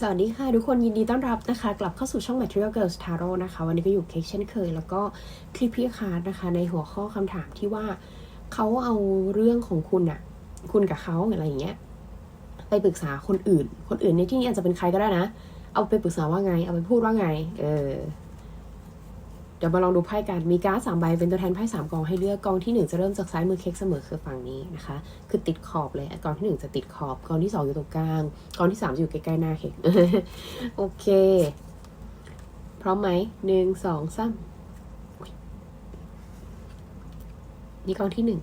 สวัสดีค่ะทุกคนยินดีต้อนรับนะคะ กลับเข้าสู่ช่อง Material Girls Tarot นะคะ วันนี้ก็อยู่เค้กเช่นเคย แล้วก็คลิปพี่คาร์ดนะคะ ในหัวข้อคำถามที่ว่าเขาเอาเรื่องของคุณอะคุณกับเขาอะไรอย่างเงี้ยไปปรึกษาคนอื่น คนอื่นในที่นี้อาจจะเป็นใครก็ได้นะ เอาไปปรึกษาว่าไง เอาไปพูดว่าไง เออ เดี๋ยวมาลองดูไพ่กัน มีการ์ดสามใบเป็นตัวแทนไพ่สามกองให้เลือกกองที่หนึ่งจะเริ่มจากซ้ายมือเค้กเสมอคือฝั่งนี้นะคะ คือติดขอบเลยกองที่หนึ่งจะติดขอบกองที่สองอยู่ตรงกลางกองที่สามจะอยู่ใกล้ๆหน้าเค้กโอเค พร้อมไหมหนึ่งสองสามนี่กองที่หนึ่ง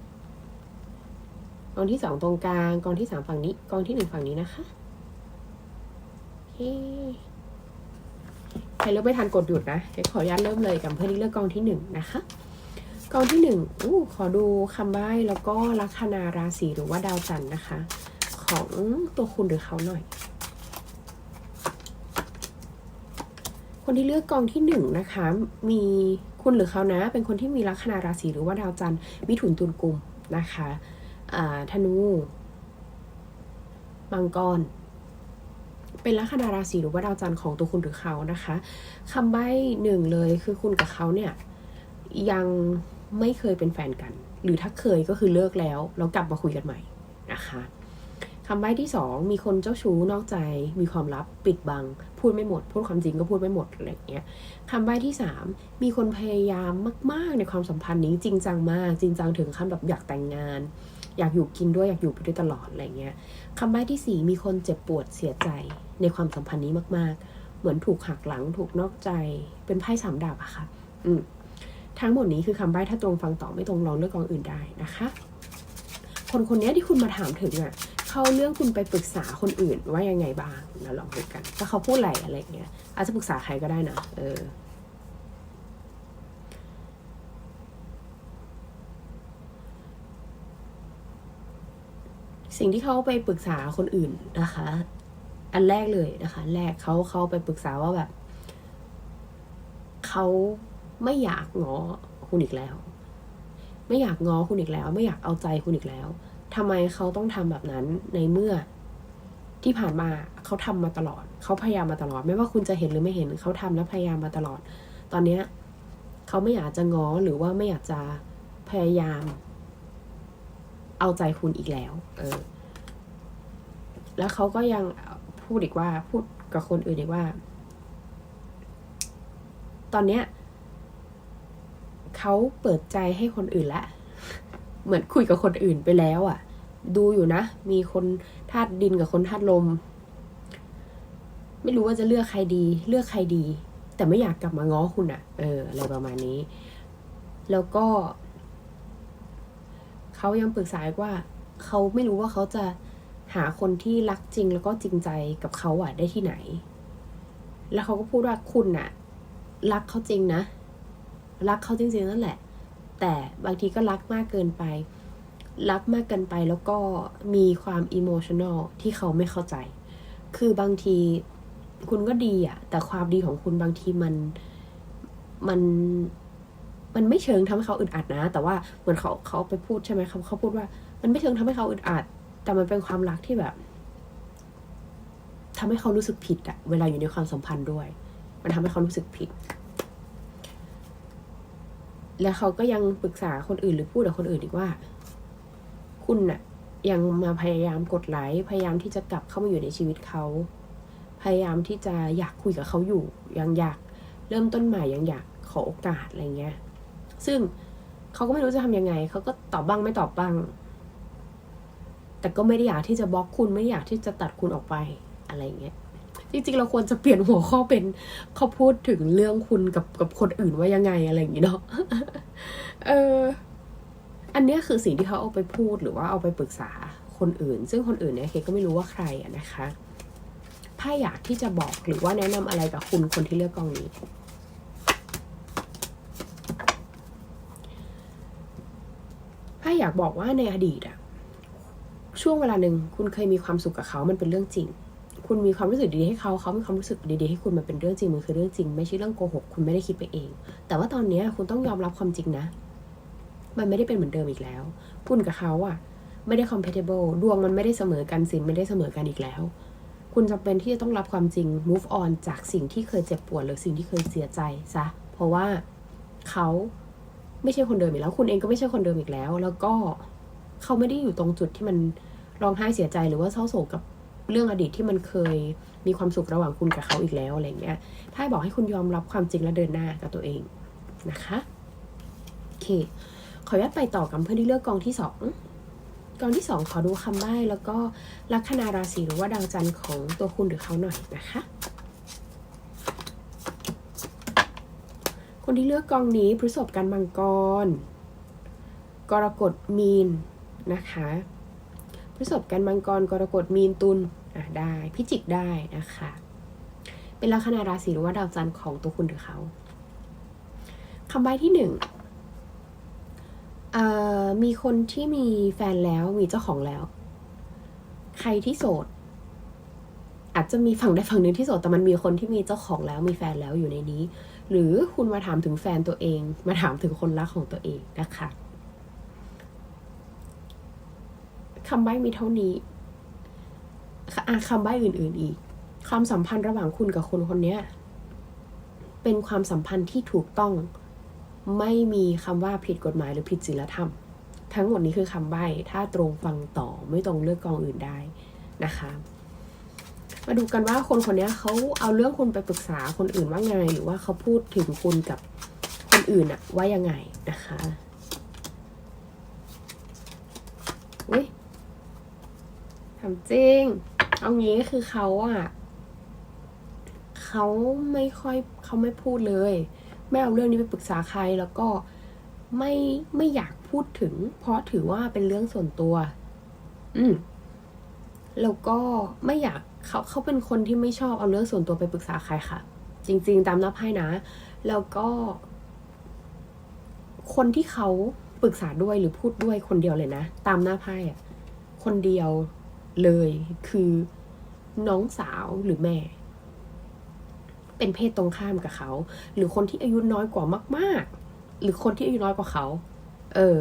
กองที่สองตรงกลางกองที่สามฝั่งนี้กองที่หนึ่งฝั่งนี้นะคะ โอเค ใครเลือกไม่ทันกดหยุดนะเดี๋ยวขออนุญาตเริ่มเลยกับเพื่อนที่เลือกกองที่หนึ่งนะคะกองที่หนึ่งอู้ขอดูคำใบ้แล้วก็ลัคนาราศีหรือว่าดาวจันทร์นะคะ ของตัวคุณหรือเขาหน่อย คนที่เลือกกองที่หนึ่งนะคะ มีคุณหรือเขานะ เป็นคนที่มีลัคนาราศีหรือว่าดาวจันทร์มิถุนตุลกุมนะคะอ่าธนูมังกร เป็นลัคนาราศีหรือว่าดาวจันทร์ของตัวคุณหรือเขานะคะคำใบ้หนึ่งเลยคือคุณกับเขาเนี่ยยังไม่เคยเป็นแฟนกัน หรือถ้าเคยก็คือเลิกแล้วแล้วกลับมาคุยกันใหม่นะคะคำใบ้ที่สองมีคนเจ้าชู้นอกใจ มีความลับปิดบัง พูดไม่หมด พูดความจริงก็พูดไม่หมดอะไรเงี้ยคำใบ้ที่สามมีคนพยายามมาก ๆ ในความสัมพันธ์นี้จริงจังมาก จริงจังถึงขั้นแบบอยากแต่งงาน อยากอยู่กินด้วยอยากอยู่ไปด้วยตลอดอะไรเงี้ยคำใบ้ที่สี่มีคนเจ็บปวดเสียใจ ในความสัมพันธ์นี้มากๆ เหมือนถูกหักหลังถูกนอกใจเป็นไพ่สามดาบอะค่ะ อืมทั้งหมดนี้คือคำใบ้ถ้าตรงฟังต่อไม่ตรงลองเลือกกองอื่นได้นะคะ คนคนนี้ที่คุณมาถามถึงอะเขาเรื่องคุณไปปรึกษาคนอื่นว่ายังไงบ้างแล้วลองดูกันว่าเขาพูดอะไรอะไรเงี้ยอาจจะปรึกษาใครก็ได้นะเออสิ่งที่เขาไปปรึกษาคนอื่นนะคะ อันแรกเลยนะคะ แรกเขาเขาไปปรึกษาว่าแบบเขาไม่อยากง้อคุณอีกแล้ว ไม่อยากง้อคุณอีกแล้ว ไม่อยากเอาใจคุณอีกแล้วทำไมเขาต้องทำแบบนั้นในเมื่อที่ผ่านมาเขาทำมาตลอด เขาพยายามมาตลอด ไม่ว่าคุณจะเห็นหรือไม่เห็นเขาทำและพยายามมาตลอด ตอนเนี้ยเขาไม่อยากจะง้อหรือว่าไม่อยากจะพยายาม เอาใจคุณอีกแล้ว เออ แล้วเขาก็ยัง พูดอีกว่า พูดกับคนอื่นอีกว่า ตอนเนี้ยเขาเปิดใจให้คนอื่นละ เหมือนคุยกับคนอื่นไปแล้วอะ่ะ ดูอยู่นะ มีคนธาตุดินกับคนธาตุลม ไม่รู้ว่าจะเลือกใครดี เลือกใครดี แต่ไม่อยากกลับมาง้อคุณอะ่ะ เออ อะไรประมาณนี้ แล้วก็ เขายังปรึกษากว่า เขาไม่รู้ว่าเขาจะ หาคนที่รักจริงแล้วก็จริงใจกับเขาอะได้ที่ไหน แล้วเขาก็พูดว่าคุณน่ะรักเขาจริงนะ รักเขาจริงๆนั่นแหละ แต่บางทีก็รักมากเกินไป รักมากเกินไปแล้วก็มีความอิโมชันอลที่เขาไม่เข้าใจ คือบางทีคุณก็ดีอะแต่ความดีของคุณบางทีมันมันมันไม่เชิงทำให้เขาอึดอัดนะ แต่ว่าเหมือนเขาเขาไปพูดใช่ไหมเขาเขาพูดว่า มันไม่เชิงทำให้เขาอึดอัด แต่มันเป็นความรักที่แบบทำให้เขารู้สึกผิดอะเวลาอยู่ในความสัมพันธ์ด้วย มันทำให้เขารู้สึกผิด แล้วเขาก็ยังปรึกษาคนอื่นหรือพูดกับคนอื่นอีกว่า คุณน่ะ ยังมาพยายามกดไลค์พยายามที่จะกลับเข้ามาอยู่ในชีวิตเขา พยายามที่จะอยากคุยกับเขาอยู่ ยังอยากเริ่มต้นใหม่ยังอยากขอโอกาสอะไรเงี้ย ซึ่งเขาก็ไม่รู้จะทำยังไง เขาก็ตอบบ้างไม่ตอบบ้าง แต่ก็ไม่ได้อยากที่จะบล็อกคุณไม่อยากที่จะตัดคุณออกไปอะไรเงี้ยจริงๆเราควรจะเปลี่ยนหัวข้อเป็นเขาพูดถึงเรื่องคุณกับกับคนอื่นว่ายังไงอะไรอย่างงี้เนาะเอออันเนี้ยคือสิ่งที่เขาเอาไปพูดหรือว่าเอาไปปรึกษาคนอื่น ซึ่งคนอื่นเนี่ยเคก็ไม่รู้ว่าใครอะนะคะถ้าอยากที่จะบอกหรือว่าแนะนำอะไรกับคุณคนที่เลือกกองนี้ ถ้าอยากบอกว่าในอดีตอะ ช่วงเวลาหนึ่งคุณเคยมีความสุขกับเขา มันเป็นเรื่องจริง คุณมีความรู้สึกดีให้เขา เขามีความรู้สึกดีๆให้คุณมันเป็นเรื่องจริง มันคือเรื่องจริง ไม่ใช่เรื่องโกหก คุณไม่ได้คิดไปเอง แต่ว่าตอนนี้คุณต้องยอมรับความจริงนะ มันไม่ได้เป็นเหมือนเดิมอีกแล้ว คุณกับเขาอะไม่ได้ compatible ดวงมันไม่ได้เสมอกันสินไม่ได้เสมอกันอีกแล้ว คุณจำเป็นที่จะต้องรับความจริง move on จากสิ่งที่เคยเจ็บปวดหรือสิ่งที่เคยเสียใจซะ เพราะว่าเขาไม่ใช่คนเดิมอีกแล้ว คุณเองก็ไม่ใช่คนเดิมอีกแล้ว แล้วก็เขาไม่ได้อยู่ตรงจุดที่มัน ร้องไห้เสียใจหรือว่าเศร้าโศกกับเรื่องอดีตที่มันเคยมีความสุขระหว่างคุณกับเขาอีกแล้วอะไรเงี้ยถ้าบอกให้คุณยอมรับความจริงและเดินหน้ากับตัวเองนะคะโอเค ขออนุญาตไปต่อกับเพื่อนที่เลือกกองที่สองกองที่สองขอดูคำใบ้แล้วก็ลัคนาราศีหรือว่าดาวจันทร์ของตัวคุณหรือเขาหน่อยนะคะคนที่เลือกกองนี้พฤษภกันมังกร กรกฎมีนนะคะ ฤษภกันมังกรกรกฎมีนตุลอะได้พิจิกได้นะคะ เป็นลัคนาราศีหรือว่าดาวจันทร์ของตัวคุณหรือเขาคำใบ้ที่หนึ่งมีคนที่มีแฟนแล้วมีเจ้าของแล้ว ใครที่โสด อาจจะมีฝั่งใดฝั่งหนึ่งที่โสดแต่มันมีคนที่มีเจ้าของแล้วมีแฟนแล้วอยู่ในนี้ หรือคุณมาถามถึงแฟนตัวเอง มาถามถึงคนรักของตัวเองนะคะคำใบ้มีเท่านี้อะคำใบ้อื่น ๆ อีก ความสัมพันธ์ระหว่างคุณกับคนคนนี้เป็นความสัมพันธ์ที่ถูกต้อง ไม่มีคำว่าผิดกฎหมายหรือผิดศีลธรรม ทั้งหมดนี้คือคำใบ้ ถ้าตรงฟังต่อไม่ตรงเลือกกองอื่นได้นะคะ มาดูกันว่าคนคนนี้เขาเอาเรื่องคุณไปปรึกษาคนอื่นว่าไง หรือว่าเขาพูดถึงคุณกับคนอื่นอะว่ายังไงนะคะอุ้ย ทำจริง เอางี้คือเขาอะเขาไม่ค่อยเขาไม่พูดเลย ไม่เอาเรื่องนี้ไปปรึกษาใครแล้วก็ไม่ไม่อยากพูดถึง เพราะถือว่าเป็นเรื่องส่วนตัว อืมแล้วก็ไม่อยากเขาเขาเป็นคนที่ไม่ชอบเอาเรื่องส่วนตัวไปปรึกษาใครค่ะ จริง ๆ ตามนับให้นะ แล้วก็ คนที่เขาปรึกษาด้วยหรือพูดด้วยคนเดียวเลยนะ ตามหน้าไพ่อะคนเดียว เลยคือน้องสาวหรือแม่ เป็นเพศตรงข้ามกับเขา หรือคนที่อายุน้อยกว่ามาก ๆ หรือคนที่อายุน้อยกว่าเขา เออ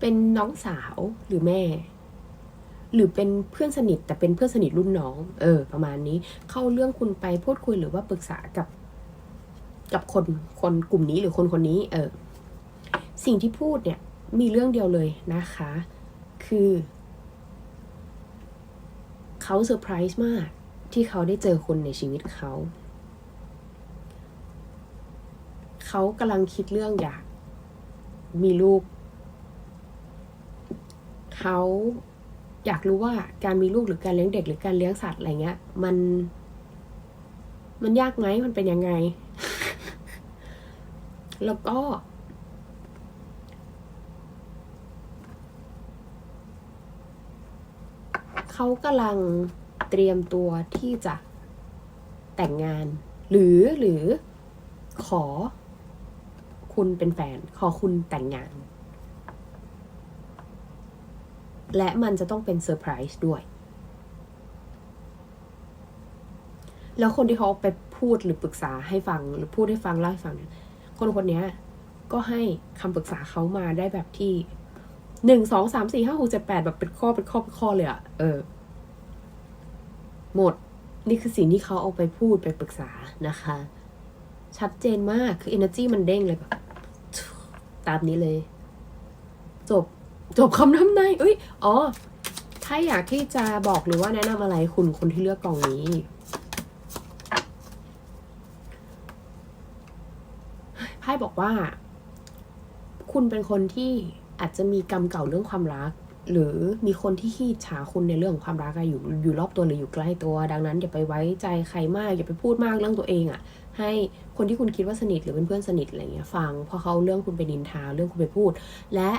เป็นน้องสาวหรือแม่ หรือเป็นเพื่อนสนิท แต่เป็นเพื่อนสนิทรุ่นน้อง เออ ประมาณนี้ เข้าเรื่องคุณไปพูดคุยหรือว่าปรึกษากับ กับคนคนกลุ่มนี้หรือคนคนนี้ เออ สิ่งที่พูดเนี่ย มีเรื่องเดียวเลยนะคะ คือ เขาเซอร์ไพรส์มากที่เขาได้เจอคนในชีวิตเขา เขากำลังคิดเรื่องอยากมีลูก เขาอยากรู้ว่าการมีลูกหรือการเลี้ยงเด็กหรือการเลี้ยงสัตว์อะไรเงี้ย มัน มันยากไหมมันเป็นยังไง แล้วก็ เขากำลังเตรียมตัวที่จะแต่งงาน หรือหรือขอคุณเป็นแฟน ขอคุณแต่งงาน และมันจะต้องเป็นเซอร์ไพรส์ด้วย แล้วคนที่เขาไปพูดหรือปรึกษาให้ฟังหรือพูดให้ฟังเล่าให้ฟังเนี่ยคนคนนี้ก็ให้คำปรึกษาเขามาได้แบบที่ หนึ่งสองสามสี่ห้าหกเจ็ดแปดแบบเป็นข้อเป็นข้อเป็นข้อเลยอะเออ หมดนี่คือสิ่งที่เขาเอาไปพูดไปปรึกษานะคะ ชัดเจนมากคือ energy มันเด้งเลยแบบตามนี้เลย จบจบคำนำนายเอ้ยอ๋อ ถ้าอยากที่จะบอกหรือว่าแนะนำอะไรคุณคนที่เลือกกองนี้ไพ่บอกว่า คุณเป็นคนที่ อาจจะมีกรรมเก่าเรื่องความรัก หรือมีคนที่ขี้ฉาคุณในเรื่องของความรักอะอยู่อยู่รอบตัวหรืออยู่ใกล้ตัว ดังนั้นอย่าไปไว้ใจใครมาก อย่าไปพูดมากเรื่องตัวเองอะให้คนที่คุณคิดว่าสนิทหรือเป็นเพื่อนสนิทอะไรเงี้ยฟังเพราะเขาเรื่องคุณไปนินทาเรื่องคุณไปพูด และ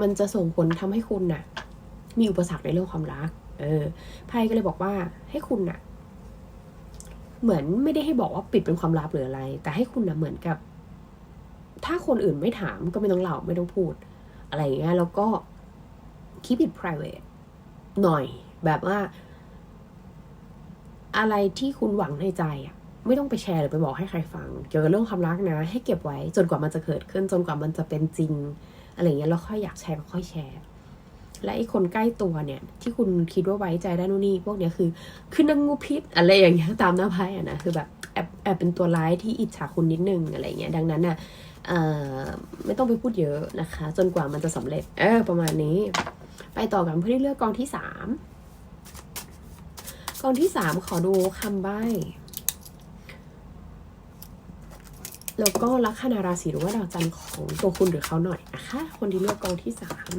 มันจะส่งผลทำให้คุณน่ะ มีอุปสรรคในเรื่องความรัก เออไพ่ก็เลยบอกว่าให้คุณน่ะ เหมือนไม่ได้ให้บอกว่าปิดเป็นความลับหรืออะไร แต่ให้คุณน่ะเหมือนกับ ถ้าคนอื่นไม่ถามก็ไม่ต้องเล่าไม่ต้องพูด อะไรอย่างเงี้ยแล้วก็ keep it private หน่อย แบบว่า อะไรที่คุณหวังในใจอะไม่ต้องไปแชร์หรือไปบอกให้ใครฟัง เกี่ยวกับเรื่องความรักนะ ให้เก็บไว้จนกว่ามันจะเกิดขึ้นจนกว่ามันจะเป็นจริง อะไรเงี้ยแล้วค่อยอยากแชร์ก็ค่อยแชร์ และไอ้คนใกล้ตัวเนี่ย ที่คุณคิดว่าไว้ใจได้นู่นนี่พวกเนี้ยคือ คือนางงูพิษอะไรอย่างเงี้ยตามหน้าไพ่อะนะคือแบบแอบแอบเป็นตัวร้ายที่อิจฉาคุณนิดนึงอะไรเงี้ยดังนั้นอะเอ่อไม่ต้องไปพูดเยอะนะคะ จนกว่ามันจะสำเร็จ เออ ประมาณนี้ ไปต่อกันเพื่อที่เลือกกองที่สามกองที่สามขอดูคำใบ้แล้วก็ลัคนาราศีหรือว่าดาวจันทร์ของตัวคุณหรือเขาหน่อยนะคะ คนที่เลือกกองที่สาม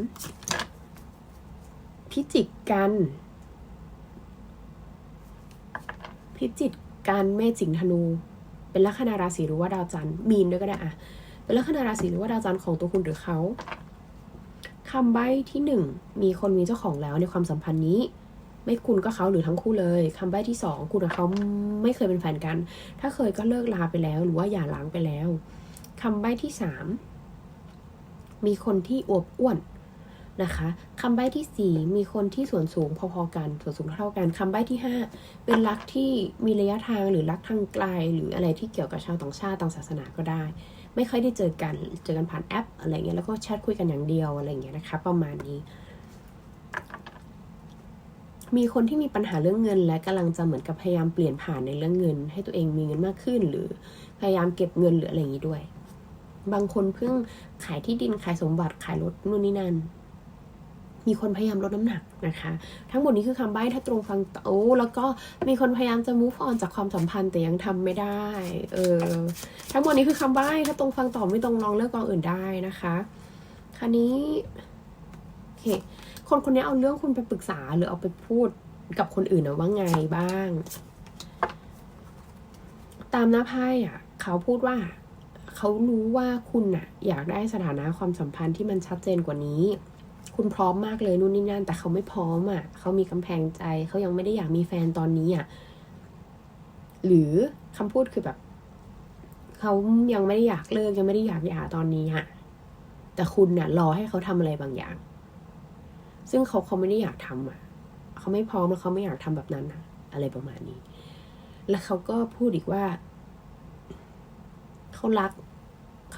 พิจิกกัน พิจิกกันเมษสิงธนู เป็นลัคนาราศีหรือว่าดาวจันทร์มีนด้วยก็ได้อะเป็นลัคนาราศีหรือว่าดาวจันทร์ของตัวคุณหรือเขาคำใบ้ที่หนึ่งมีคนมีเจ้าของแล้วในความสัมพันธ์นี้ ไม่คุณก็เขาหรือทั้งคู่เลยคำใบ้ที่สองคุณกับเขาไม่เคยเป็นแฟนกัน ถ้าเคยก็เลิกลาไปแล้ว หรือว่าหย่าร้างไปแล้วคำใบ้ที่สามมีคนที่อวบอ้วน นะคะคำใบ้ที่สี่มีคนที่ส่วนสูงพอๆกันส่วนสูงเท่ากันคำใบ้ที่ห้าเป็นรักที่มีระยะทางหรือรักทางไกล หรืออะไรที่เกี่ยวกับชาวต่างชาติต่างศาสนาก็ได้ ไม่ค่อยได้เจอกันเจอกันผ่านแอปอะไรเงี้ยแล้วก็แชทคุยกันอย่างเดียวอะไรเงี้ยนะคะประมาณนี้ มีคนที่มีปัญหาเรื่องเงิน และกำลังจะเหมือนกับพยายามเปลี่ยนผ่านในเรื่องเงิน ให้ตัวเองมีเงินมากขึ้น หรือพยายามเก็บเงินหรืออะไรอย่างนี้ด้วย บางคนเพิ่งขายที่ดินขายสมบัติขายรถนู่นนี่นั่น มีคนพยายามลดน้ำหนักนะคะ ทั้งหมดนี้คือคำใบ้ถ้าตรงฟังโอ้แล้วก็มีคนพยายามจะ move on จากความสัมพันธ์แต่ยังทำไม่ได้เออทั้งหมดนี้คือคำใบ้ถ้าตรงฟังต่อไม่ตรงลองเลือกกองอื่นได้นะคะคราวนี้โอเคคนคนนี้เอาเรื่องคุณไปปรึกษาหรือเอาไปพูดกับคนอื่นนะว่าไงบ้าง ตามหน้าไพ่อะ เขาพูดว่าเขารู้ว่าคุณน่ะ อยากได้สถานะความสัมพันธ์ที่มันชัดเจนกว่านี้ คุณพร้อมมากเลยนู่นนี่นั่น แต่เขาไม่พร้อมอะเขามีกำแพงใจเขายังไม่ได้อยากมีแฟนตอนนี้อะหรือคำพูดคือแบบเขายังไม่ได้อยากเลิกยังไม่ได้อยากหย่าตอนนี้อะแต่คุณน่ะรอให้เขาทำอะไรบางอย่าง ซึ่งเขาเขาไม่ได้อยากทำอะเขาไม่พร้อมแล้วเขาไม่อยากทำแบบนั้นอะอะไรประมาณนี้ แล้วเขาก็พูดอีกว่าเขารัก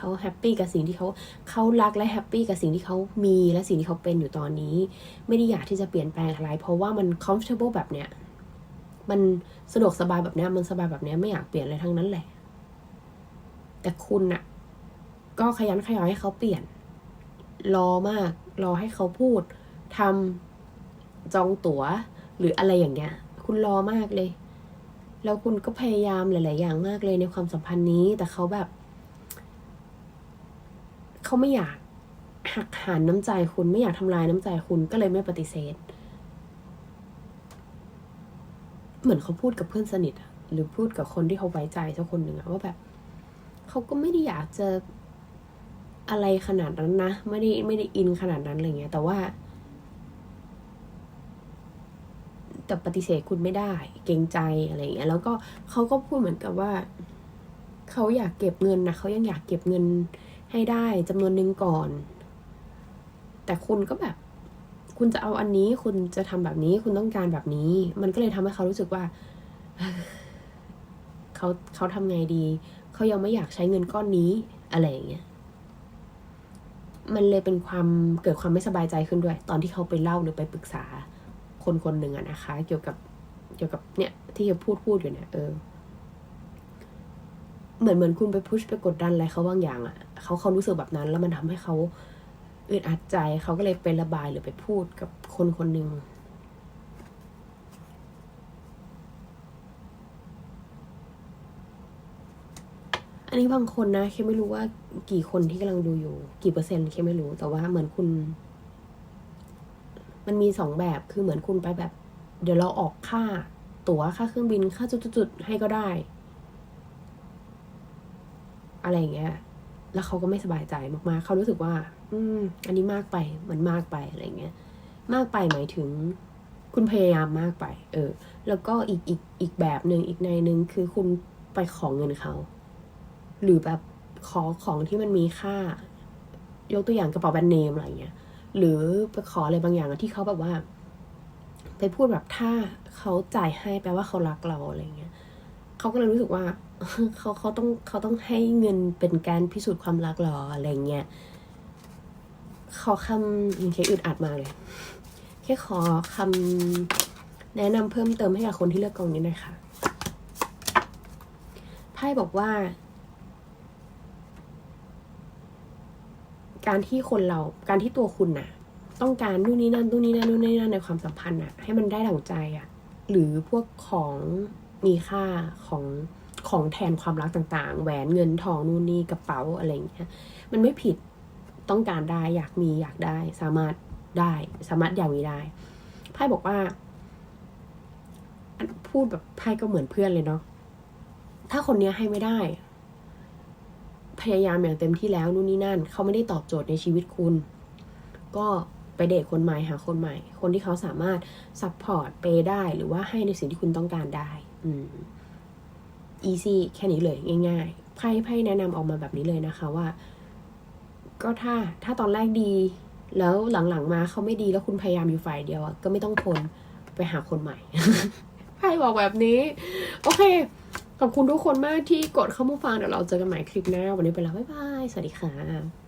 เขาแฮปปี้กับสิ่งที่เขาเขารักและแฮปปี้กับสิ่งที่เขามีและสิ่งที่เขาเป็นอยู่ตอนนี้ ไม่ได้อยากที่จะเปลี่ยนแปลงอะไร เพราะว่ามัน comfortable แบบเนี้ยมันสะดวกสบายแบบเนี้ยมันสบายแบบเนี้ยไม่อยากเปลี่ยนอะไรทั้งนั้นแหละ แต่คุณน่ะก็ขยันขยอยให้เขาเปลี่ยน รอมาก รอให้เขาพูดทำจองตั๋ว หรืออะไรอย่างเงี้ย คุณรอมากเลย แล้วคุณก็พยายามหลาย ๆ อย่างมากเลยในความสัมพันธ์นี้ แต่เขาแบบ เขาไม่อยากหักหานน้ำใจคุณไม่อยากทำลายน้ำใจคุณก็เลยไม่ปฏิเสธ เหมือนเขาพูดกับเพื่อนสนิทหรือพูดกับคนที่เขาไว้ใจสักคนหนึ่งอะว่าแบบเขาก็ไม่ได้อยากจะอะไรขนาดนั้นนะ ไม่ได้ไม่ได้อินขนาดนั้นอะไรเงี้ย แต่ว่า แต่ปฏิเสธคุณไม่ได้ เกรงใจอะไรเงี้ย แล้วก็เขาก็พูดเหมือนกับว่า เขาอยากเก็บเงินนะเขายังอยากเก็บเงิน ให้ได้จำนวนหนึ่งก่อน แต่คุณก็แบบ คุณจะเอาอันนี้คุณจะทำแบบนี้ คุณต้องการแบบนี้ มันก็เลยทำให้เขารู้สึกว่าเขาเขาทำไงดี เขายังไม่อยากใช้เงินก้อนนี้อะไรอย่างเงี้ยมันเลยเป็นความเกิดความไม่สบายใจขึ้นด้วย ตอนที่เขาไปเล่าหรือไปปรึกษาคนคนหนึ่งอะนะคะ เกี่ยวกับเกี่ยวกับเนี่ย ที่เขาพูดพูดอยู่เนี่ยเออ เหมือนเหมือนคุณไปพุชไปกดดันอะไรเขาบางอย่างอะ เขาเขารู้สึกแบบนั้น แล้วมันทำให้เขาอึดอัดใจเขาก็เลยไประบายหรือไปพูดกับคนคนหนึ่งอันนี้บางคนนะแค่ไม่รู้ว่ากี่คนที่กำลังดูอยู่ กี่เปอร์เซ็นต์แค่ไม่รู้ แต่ว่าเหมือนคุณ มันมีสองแบบคือเหมือนคุณไปแบบ เดี๋ยวเราออกค่าตั๋วค่าเครื่องบินค่าจุดๆให้ก็ได้ อะไรอย่างเงี้ย แล้วเขาก็ไม่สบายใจมากๆ เขารู้สึกว่า อืม อันนี้มากไปมันมากไปอะไรเงี้ย มากไปหมายถึง คุณพยายามมากไป เออ แล้วก็อีกอีกอีกแบบหนึ่งอีกในหนึ่งคือคุณไปของเงินเขา หรือแบบขอของที่มันมีค่า ยกตัวอย่างกระเป๋าแบรนด์เนมอะไรเงี้ย หรือไปขออะไรบางอย่างที่เขาแบบว่า ไปพูดแบบถ้าเขาจ่ายให้แปลว่าเขารักเราอะไรเงี้ย เขาก็เลยรู้สึกว่าเขาเขาต้องเขาต้องให้เงินเป็นการพิสูจน์ความรักหรออะไรเงี้ยขอคำโอเคอึดอัดมาเลย แค่ขอคำแนะนำเพิ่มเติมให้กับคนที่เลือกกองนี้นะคะไพ่บอกว่า การที่คนเราการที่ตัวคุณน่ะ ต้องการนู่นนี่นั่นนู่นนี่นั่นนู่นนี่นั่นในความสัมพันธ์น่ะ ให้มันได้ดั่งใจอะ หรือพวกของ มีค่าของของแทนความรักต่างๆ แหวนเงินทองนู่นนี่กระเป๋าอะไรอย่างเงี้ยมันไม่ผิดต้องการได้อยากมีอยากได้ สามารถได้สามารถอยากมีได้ไพ่บอกว่าพูดแบบไพ่ก็เหมือนเพื่อนเลยเนาะถ้าคนเนี้ยให้ไม่ได้ พยายามอย่างเต็มที่แล้วนู่นนี่นั่น เขาไม่ได้ตอบโจทย์ในชีวิตคุณ ก็ไปเดทคนใหม่หาคนใหม่ คนที่เขาสามารถซัพพอร์ตเปได้หรือว่าให้ในสิ่งที่คุณต้องการได้ อืม easy แค่นี้เลยง่ายๆไพ่ไพ่แนะนำออกมาแบบนี้เลยนะคะว่า ก็ถ้าถ้าตอนแรกดี แล้วหลังๆมาเขาไม่ดีแล้วคุณพยายามอยู่ฝ่ายเดียวก็ไม่ต้องทนไปหาคนใหม่ไพ่บอกแบบนี้ โอเค ขอบคุณทุกคนมากที่กดเข้ามาฟังเดี๋ยวเราเจอกันใหม่คลิปหน้า วันนี้ไปแล้ว บ๊ายบาย สวัสดีค่ะ